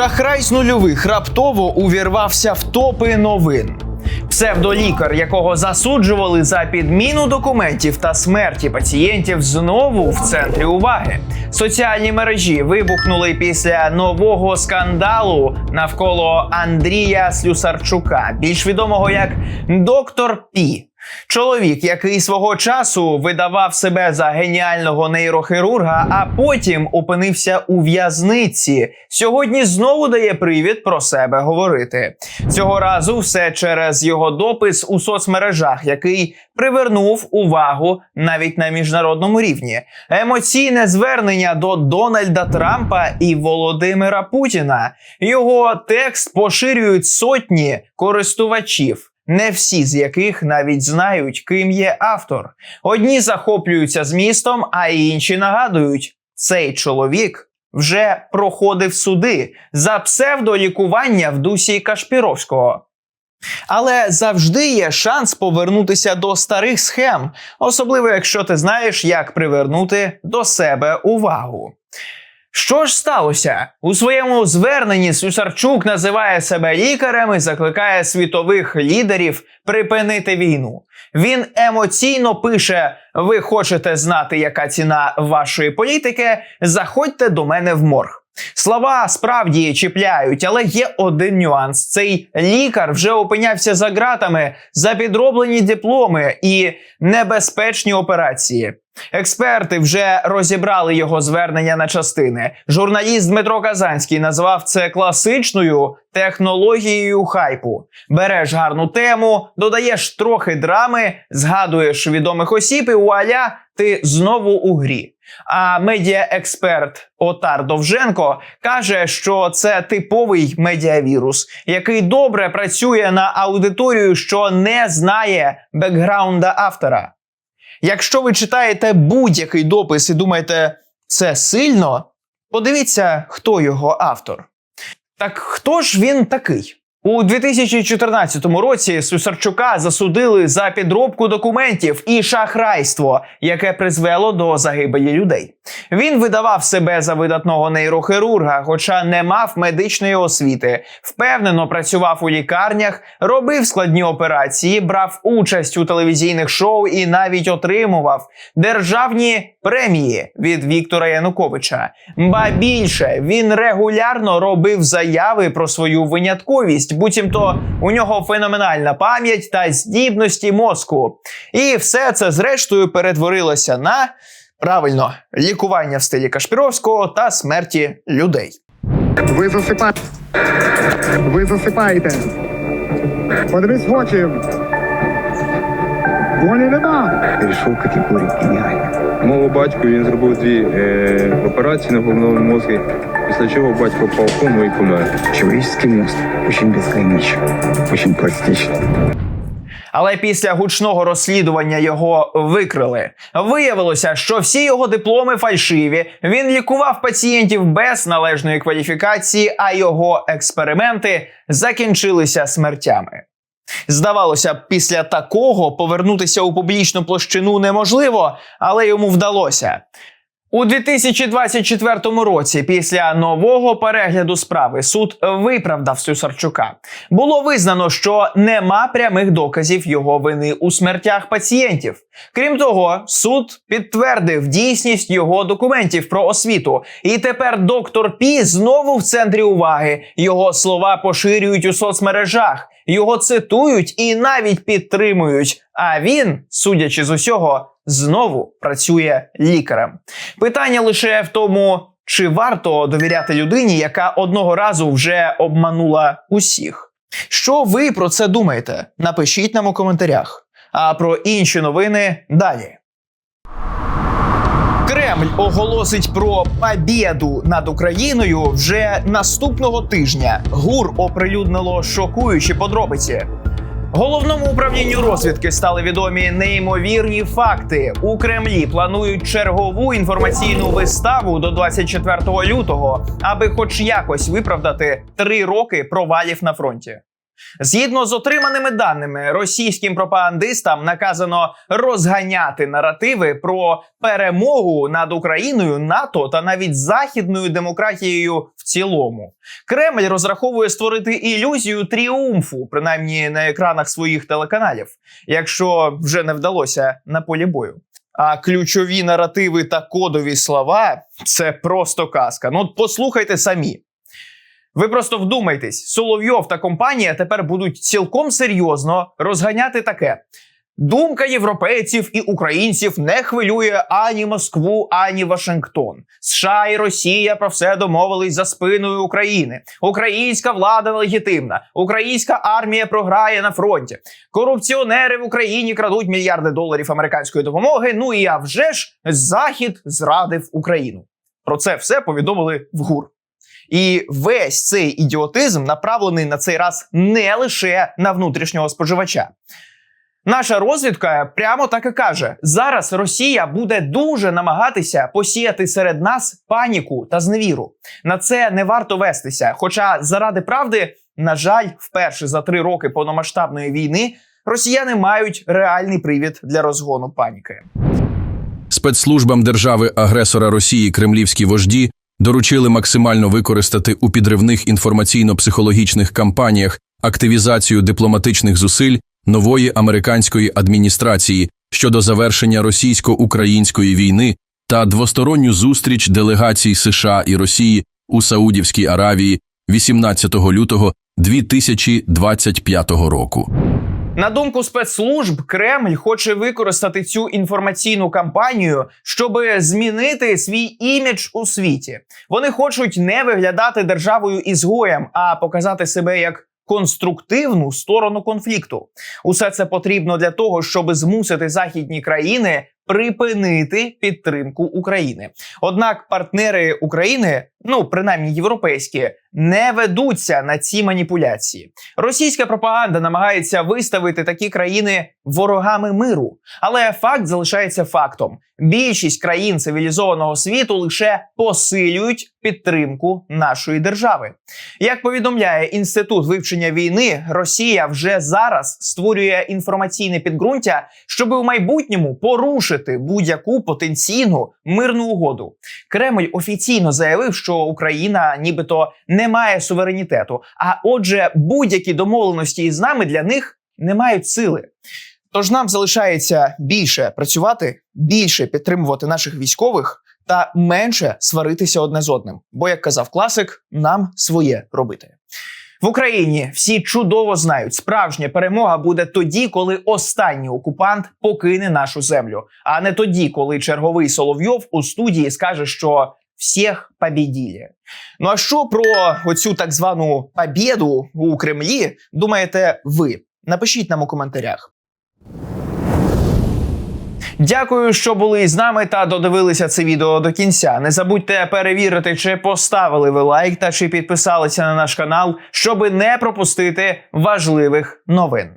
Шахрай з нульових раптово увірвався в топи новин. Псевдолікар, якого засуджували за підміну документів та смерті пацієнтів, знову в центрі уваги. Соціальні мережі вибухнули після нового скандалу навколо Андрія Слюсарчука, більш відомого як доктор Пі. Чоловік, який свого часу видавав себе за геніального нейрохірурга, а потім опинився у в'язниці, сьогодні знову дає привід про себе говорити. Цього разу все через його допис у соцмережах, який привернув увагу навіть на міжнародному рівні. Емоційне звернення до Дональда Трампа і Володимира Путіна. Його текст поширюють сотні користувачів не всі з яких навіть знають, ким є автор. Одні захоплюються змістом, а інші нагадують, цей чоловік вже проходив суди за псевдолікування в дусі Кашпіровського. Але завжди є шанс повернутися до старих схем, особливо якщо ти знаєш, як привернути до себе увагу. Що ж сталося? У своєму зверненні Слюсарчук називає себе лікарем і закликає світових лідерів припинити війну. Він емоційно пише: Ви хочете знати, яка ціна вашої політики? Заходьте до мене в морг. Слова справді чіпляють, але є один нюанс: цей лікар вже опинявся за ґратами за підроблені дипломи і небезпечні операції. Експерти вже розібрали його звернення на частини. Журналіст Дмитро Казанський назвав це класичною технологією хайпу. Береш гарну тему, додаєш трохи драми, згадуєш відомих осіб, і вуаля, ти знову у грі. А медіаексперт Отар Довженко каже, що це типовий медіавірус, який добре працює на аудиторію, що не знає бекграунда автора. Якщо ви читаєте будь-який допис і думаєте, це сильно, подивіться, хто його автор. Так хто ж він такий? У 2014 році Сусарчука засудили за підробку документів і шахрайство, яке призвело до загибелі людей. Він видавав себе за видатного нейрохірурга, хоча не мав медичної освіти, впевнено працював у лікарнях, робив складні операції, брав участь у телевізійних шоу і навіть отримував державні премії від Віктора Януковича. Ба більше він регулярно робив заяви про свою винятковість, буцімто у нього феноменальна пам'ять та здібності мозку. І все це зрештою перетворилося на правильно лікування в стилі Кашпіровського та смерті людей. Ви засипаєте. Ви засипаєте. Подивись в очі. Волі нема. Перейшов категорію геніально. Мого батьку він зробив дві е, операції на головному мозку, після чого батько впав в кому і помер. Человеческий мозг очень безграничен, очень пластичен. Але після гучного розслідування його викрили. Виявилося, що всі його дипломи фальшиві. Він лікував пацієнтів без належної кваліфікації, а його експерименти закінчилися смертями. Здавалося б, після такого повернутися у публічну площину неможливо, але йому вдалося. У 2024 році, після нового перегляду справи, суд виправдав Сюсарчука. Було визнано, що нема прямих доказів його вини у смертях пацієнтів. Крім того, суд підтвердив дійсність його документів про освіту. І тепер доктор Пі знову в центрі уваги. Його слова поширюють у соцмережах, його цитують і навіть підтримують. А він, судячи з усього, знову працює лікарем. Питання лише в тому, чи варто довіряти людині, яка одного разу вже обманула усіх. Що ви про це думаєте? Напишіть нам у коментарях. А про інші новини далі. Кремль оголосить про побєду над Україною вже наступного тижня. ГУР оприлюднило шокуючі подробиці. Головному управлінню розвідки стали відомі неймовірні факти. У Кремлі планують чергову інформаційну виставу до 24 лютого, аби хоч якось виправдати три роки провалів на фронті. Згідно з отриманими даними, російським пропагандистам наказано розганяти наративи про перемогу над Україною, НАТО та навіть західною демократією в цілому. Кремль розраховує створити ілюзію тріумфу, принаймні на екранах своїх телеканалів, якщо вже не вдалося на полі бою. А ключові наративи та кодові слова це просто казка. Ну от послухайте самі. Ви просто вдумайтесь, Соловйов та компанія тепер будуть цілком серйозно розганяти таке. Думка європейців і українців не хвилює ані Москву, ані Вашингтон. США і Росія про все домовились за спиною України. Українська влада нелегітимна. Українська армія програє на фронті. Корупціонери в Україні крадуть мільярди доларів американської допомоги. Ну і а вже ж Захід зрадив Україну. Про це все повідомили в ГУР. І весь цей ідіотизм направлений на цей раз не лише на внутрішнього споживача. Наша розвідка прямо так і каже: зараз Росія буде дуже намагатися посіяти серед нас паніку та зневіру. На це не варто вестися. Хоча, заради правди, на жаль, вперше за три роки повномасштабної війни росіяни мають реальний привід для розгону паніки. Спецслужбам держави-агресора Росії кремлівські вожді доручили максимально використати у підривних інформаційно-психологічних кампаніях активізацію дипломатичних зусиль нової американської адміністрації щодо завершення російсько-української війни та двосторонню зустріч делегацій США і Росії у Саудівській Аравії 18 лютого 2025 року. На думку спецслужб, Кремль хоче використати цю інформаційну кампанію, щоб змінити свій імідж у світі. Вони хочуть не виглядати державою ізгоєм, а показати себе як конструктивну сторону конфлікту. Усе це потрібно для того, щоб змусити західні країни припинити підтримку України. Однак партнери України, ну принаймні європейські, не ведуться на ці маніпуляції. Російська пропаганда намагається виставити такі країни ворогами миру, але факт залишається фактом: більшість країн цивілізованого світу лише посилюють підтримку нашої держави. Як повідомляє інститут вивчення війни, Росія вже зараз створює інформаційне підґрунтя, щоб у майбутньому порушити будь-яку потенційну мирну угоду. Кремль офіційно заявив, що Україна нібито не має суверенітету, а отже, будь-які домовленості із нами для них не мають сили. Тож нам залишається більше працювати, більше підтримувати наших військових та менше сваритися одне з одним. Бо, як казав класик, нам своє робити. В Україні всі чудово знають, справжня перемога буде тоді, коли останній окупант покине нашу землю, а не тоді, коли черговий Соловйов у студії скаже, що всіх побіділи. Ну а що про оцю так звану побєду у Кремлі думаєте ви? Напишіть нам у коментарях. Дякую, що були з нами та додивилися це відео до кінця. Не забудьте перевірити, чи поставили ви лайк та чи підписалися на наш канал, щоби не пропустити важливих новин.